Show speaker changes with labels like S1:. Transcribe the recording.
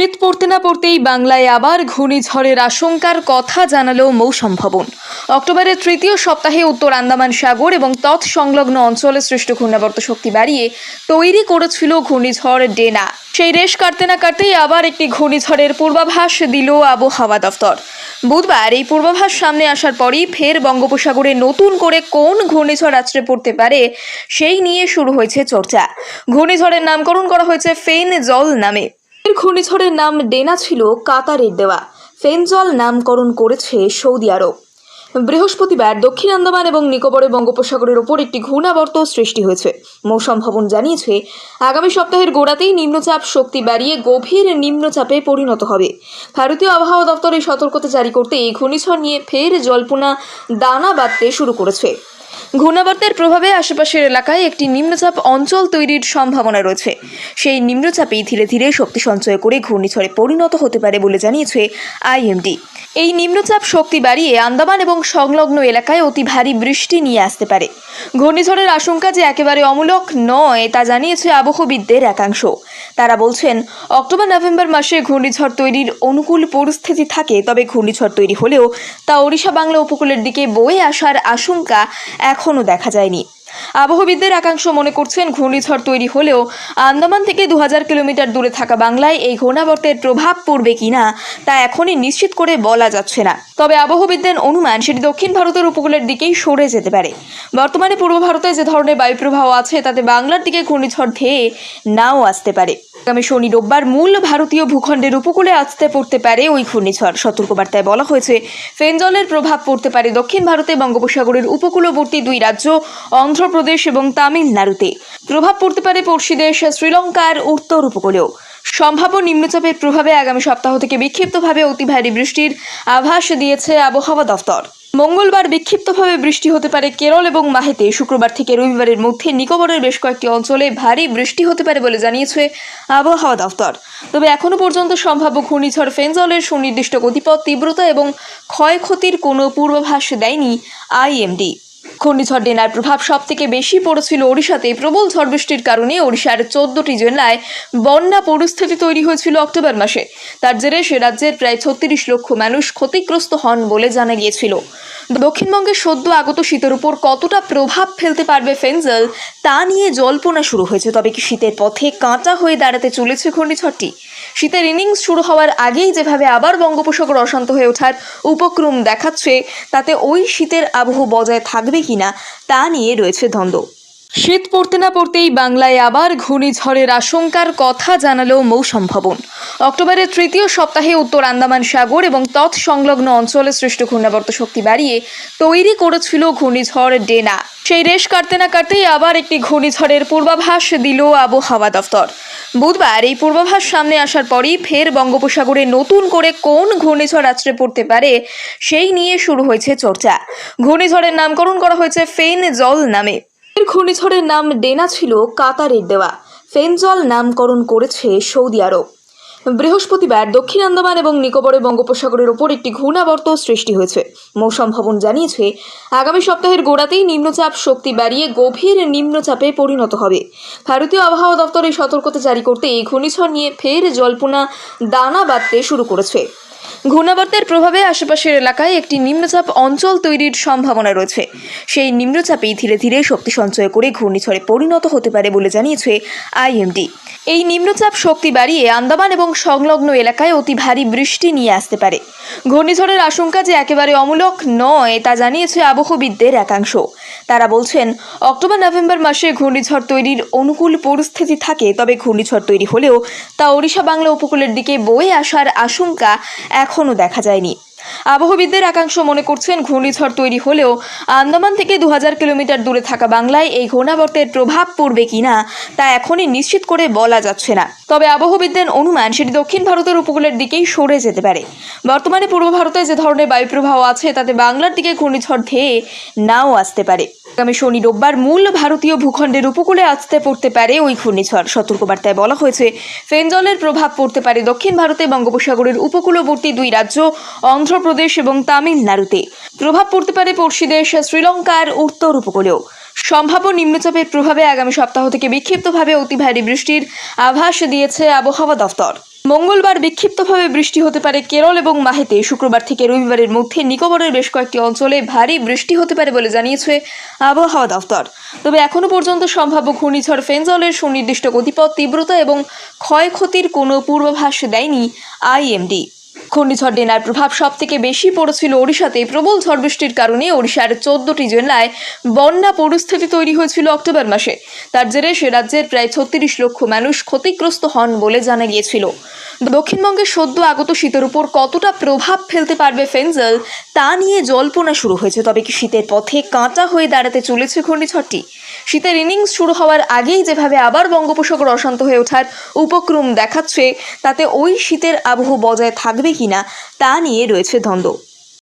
S1: শীত পড়তে না পড়তেই বাংলায় আবার ঘূর্ণিঝড়ের আশঙ্কার কথা জানালো মৌসুম ভবন। অক্টোবরের তৃতীয় সপ্তাহে উত্তর আন্দামান সাগর এবং তৎসংলগ্ন অঞ্চলে সৃষ্ট ঘূর্ণাবর্ত শক্তি বাড়িয়ে তৈরি করেছিল ঘূর্ণিঝড় ডেনা। সেই রেশ কাটতে না কাটতেই আবার একটি ঘূর্ণিঝড়ের পূর্বাভাস দিল আবহাওয়া দফতর। বুধবার এই পূর্বাভাস সামনে আসার পরই ফের বঙ্গোপসাগরে নতুন করে কোন ঘূর্ণিঝড় আছড়ে পড়তে পারে সেই নিয়ে শুরু হয়েছে চর্চা। ঘূর্ণিঝড়ের নামকরণ করা হয়েছে ফেন জল নামে। এর ঘূর্ণিঝড়ের নাম ডেনা ছিল কাতারের দেওয়া। ফেনজল নামকরণ করেছে সৌদি আরব। বৃহস্পতিবার দক্ষিণ আন্দামান এবং নিকোবরে বঙ্গোপসাগরের ওপর একটি ঘূর্ণাবর্ত সৃষ্টি হয়েছে। মৌসুম ভবন জানিয়েছে, আগামী সপ্তাহের গোড়াতেই নিম্নচাপ শক্তি বাড়িয়ে গভীর নিম্নচাপে পরিণত হবে। ভারতীয় আবহাওয়া দপ্তর এই সতর্কতা জারি করতে এই ঘূর্ণিঝড় নিয়ে ফের জল্পনা দানা বাঁধতে শুরু করেছে। ঘূর্ণাবর্তের প্রভাবে আশেপাশের এলাকায় একটি নিম্নচাপ অঞ্চল তৈরির সম্ভাবনা রয়েছে। সেই নিম্নচাপেই ধীরে ধীরে শক্তি সঞ্চয় করে ঘূর্ণিঝড়ে পরিণত হতে পারে বলে জানিয়েছে আইএমডি। এই নিম্নচাপ শক্তি বাড়িয়ে আন্দামান এবং সংলগ্ন এলাকায় অতি ভারী বৃষ্টি নিয়ে আসতে পারে। ঘূর্ণিঝড়ের আশঙ্কা যে একেবারে অমূলক নয়, তা জানিয়েছে আবহবিদদের একাংশ। তারা বলছেন, অক্টোবর নভেম্বর মাসে ঘূর্ণিঝড় তৈরির অনুকূল পরিস্থিতি থাকে, তবে ঘূর্ণিঝড় তৈরি হলেও তা ওড়িশা বাংলা উপকূলের দিকে বয়ে আসার আশঙ্কা এখনও দেখা যায়নি। আবহবিদদের একাংশ মনে করছেন ঘূর্ণিঝড় তৈরি হলেও আন্দামান থেকে দু হাজার কিলোমিটার দূরে থাকা বাংলায় এই ঘূর্ণাবর্তের প্রভাব পড়বে কিনা তা এখনই নিশ্চিত করে বলা যাচ্ছে না। তবে আবহবিদদের অনুমান সেটি দক্ষিণ ভারতের উপকূলের দিকেই সরে যেতে পারে। বর্তমানে পূর্ব ভারতে যে ধরনের বায়ুপ্রবাহ আছে, তাতে বাংলার দিকে ঘূর্ণিঝড় ধেয়ে নাও আসতে পারে। আগামী শনি রোববার মূল ভারতীয় ভূখণ্ডের উপকূলে আসতে পড়তে পারে ওই ঘূর্ণিঝড়। সতর্কবার্তায় বলা হয়েছে, ফেনজলের প্রভাব পড়তে পারে দক্ষিণ ভারতে, বঙ্গোপসাগরের উপকূলবর্তী দুই রাজ্য, অন্ধ্রপ্রদেশ এবং তামিলনাড়ুতে। প্রভাব পড়তে পারে পড়শি দেশ শ্রীলঙ্কার উত্তর উপকূলেও। সম্ভাব্য নিম্নচাপের প্রভাবে আগামী সপ্তাহ থেকে বিক্ষিপ্তভাবে অতি ভারী বৃষ্টির আভাস দিয়েছে আবহাওয়া দফতর। মঙ্গলবার বিক্ষিপ্তভাবে বৃষ্টি হতে পারে কেরল এবং মাহেতে। শুক্রবার থেকে রবিবারের মধ্যে নিকোবরের বেশ কয়েকটি অঞ্চলে ভারী বৃষ্টি হতে পারে বলে জানিয়েছে আবহাওয়া দফতর। তবে এখনও পর্যন্ত সম্ভাব্য ঘূর্ণিঝড় ফেনজলের সুনির্দিষ্ট গতিপথ, তীব্রতা এবং ক্ষয়ক্ষতির কোনো পূর্বাভাস দেয়নি আইএমডি। ঘূর্ণিঝড় ডেনার প্রভাব সব থেকে বেশি পড়েছিল ওড়িশাতে। প্রবল ঝড় বৃষ্টির কারণে ওড়িশার চোদ্দটি জেলায় বন্যা পরিস্থিতি তৈরি হয়েছিল অক্টোবর মাসে। তার জেরে সে রাজ্যের প্রায় ছত্রিশ লক্ষ মানুষ ক্ষতিগ্রস্ত হন বলে জানা গিয়েছিল। দক্ষিণবঙ্গের সদ্য আগত শীতের উপর কতটা প্রভাব ফেলতে পারবে ফেনজল, তা নিয়ে জল্পনা শুরু হয়েছে, তবে কি শীতের পথে কাঁটা হয়ে দাঁড়াতে চলেছে ঘূর্ণিঝড়টি? শীতের ইনিংস শুরু হওয়ার আগেই যেভাবে আবার বঙ্গোপসাগর অশান্ত হয়ে ওঠার উপক্রম দেখাচ্ছে, তাতে ওই শীতের আবহ বজায় থাকবে কিনা তা নিয়ে রয়েছে দ্বন্দ্ব। শীত পড়তে না পড়তেই বাংলায় আবার ঘূর্ণিঝড়ের আশঙ্কার কথা জানালো মৌসুম ভবন। অক্টোবরের তৃতীয় সপ্তাহে উত্তর আন্দামান সাগর এবং তৎসংলগ্ন অঞ্চলে সৃষ্ট ঘূর্ণাবর্ত শক্তি বাড়িয়ে তৈরি করেছিল ঘূর্ণিঝড় ডেনা। সেই রেশ কাটতে না কাটতেই আবার একটি ঘূর্ণিঝড়ের পূর্বাভাস দিল আবহাওয়া দফতর। বুধবার এই পূর্বাভাস সামনে আসার পরই ফের বঙ্গোপসাগরে নতুন করে কোন ঘূর্ণিঝড় আছড়ে পড়তে পারে সেই নিয়ে শুরু হয়েছে চর্চা। ঘূর্ণিঝড়ের নামকরণ করা হয়েছে ফেন জল নামে। ঘূর্ণিঝড়ের নাম ডেনা ছিল কাতারের দেওয়া। ফেনজল নামকরণ করেছে সৌদি আরব। বৃহস্পতিবার দক্ষিণ আন্দামান এবং নিকোবরে বঙ্গোপসাগরের ওপর একটি ঘূর্ণাবর্ত সৃষ্টি হয়েছে। মৌসম ভবন জানিয়েছে, আগামী সপ্তাহের গোড়াতেই নিম্নচাপ শক্তি বাড়িয়ে গভীর নিম্নচাপে পরিণত হবে। ভারতীয় আবহাওয়া দপ্তর এই সতর্কতা জারি করতে এই ঘূর্ণিঝড় নিয়ে ফের জল্পনা দানা বাঁধতে শুরু করেছে। ঘূর্ণাবর্তের প্রভাবে আশেপাশের এলাকায় একটি নিম্নচাপ অঞ্চল তৈরির সম্ভাবনা রয়েছে। সেই নিম্নচাপেই ধীরে ধীরে শক্তি সঞ্চয় করে ঘূর্ণিঝড়ে পরিণত হতে পারে বলে জানিয়েছে আইএমডি। এই নিম্নচাপ শক্তি বাড়িয়ে আন্দামান এবং সংলগ্ন এলাকায় অতি ভারী বৃষ্টি নিয়ে আসতে পারে। ঘূর্ণিঝড়ের আশঙ্কা যে একেবারে অমূলক নয়, তা জানিয়েছে আবহবিদদের একাংশ। তারা বলছেন, অক্টোবর নভেম্বর মাসে ঘূর্ণিঝড় তৈরির অনুকূল পরিস্থিতি থাকে, তবে ঘূর্ণিঝড় তৈরি হলেও তা ওড়িশা বাংলা উপকূলের দিকে বয়ে আসার আশঙ্কা এখনও দেখা যায়নি। আবহবিদদের একাংশ মনে করছেন ঘূর্ণিঝড় তৈরি হলেও আন্দামান থেকে দু কিলোমিটার দূরে থাকা বাংলায় এই ঘূর্ণাবর্তের প্রভাব পড়বে কিনা তা এখনই নিশ্চিত করে বলা যাচ্ছে না। তবে আবহবিদদের অনুমান সেটি দক্ষিণ ভারতের উপকূলের দিকেই সরে যেতে পারে। বর্তমানে পূর্ব ভারতে যে ধরনের বায়ুপ্রবাহ আছে, তাতে বাংলার দিকে ঘূর্ণিঝড় ধেয়ে নাও আসতে পারে। আগামী শনি রোববার মূল ভারতীয় ভূখণ্ডের উপকূলে আসতে পড়তে পারে ওই ঘূর্ণিঝড়। সতর্কবার্তায় বলা হয়েছে, ফেনজলের প্রভাব পড়তে পারে দক্ষিণ ভারতে, বঙ্গোপসাগরের উপকূলবর্তী দুই রাজ্য, অন্ধ্রপ্রদেশ এবং তামিলনাড়ুতে। প্রভাব পড়তে পারে পড়শি দেশ শ্রীলঙ্কার উত্তর উপকূলেও। সম্ভাব্য নিম্নচাপের প্রভাবে আগামী সপ্তাহ থেকে বিক্ষিপ্তভাবে অতি ভারী বৃষ্টির আভাস দিয়েছে আবহাওয়া দফতর। মঙ্গলবার বিক্ষিপ্তভাবে বৃষ্টি হতে পারে কেরল এবং মাহেতে। শুক্রবার থেকে রবিবারের মধ্যে নিকোবরের বেশ কয়েকটি অঞ্চলে ভারী বৃষ্টি হতে পারে বলে জানিয়েছে আবহাওয়া দফতর। তবে এখনও পর্যন্ত সম্ভাব্য ঘূর্ণিঝড় ফেনজলের সুনির্দিষ্ট গতিপথ, তীব্রতা এবং ক্ষয়ক্ষতির কোনো পূর্বাভাস দেয়নি আইএমডি। ঘূর্ণিঝড় ডেনার প্রভাব সব থেকে বেশি পড়েছিল ওড়িশাতে। প্রবল ঝড় বৃষ্টির কারণে ওড়িশার চোদ্দটি জেলায় বন্যা পরিস্থিতি তৈরি হয়েছিল অক্টোবর মাসে। তার জেরে সে রাজ্যের প্রায় ছত্রিশ লক্ষ মানুষ ক্ষতিগ্রস্ত হন বলে জানা গিয়েছিল। দক্ষিণবঙ্গে সদ্য আগত শীতের উপর কতটা প্রভাব ফেলতে পারবে ফেঞ্জল তা নিয়ে জল্পনা শুরু হয়েছে, তবে কি শীতের পথে কাঁটা হয়ে দাঁড়াতে চলেছে ঘূর্ণিঝড়টি? শীতের ইনিংস শুরু হওয়ার আগেই যেভাবে আবার বঙ্গোপসাগর অশান্ত হয়ে ওঠার উপক্রম দেখাচ্ছে, তাতে ওই শীতের আবহ বজায় থাকবে কিনা তা নিয়ে রয়েছে দ্বন্দ্ব।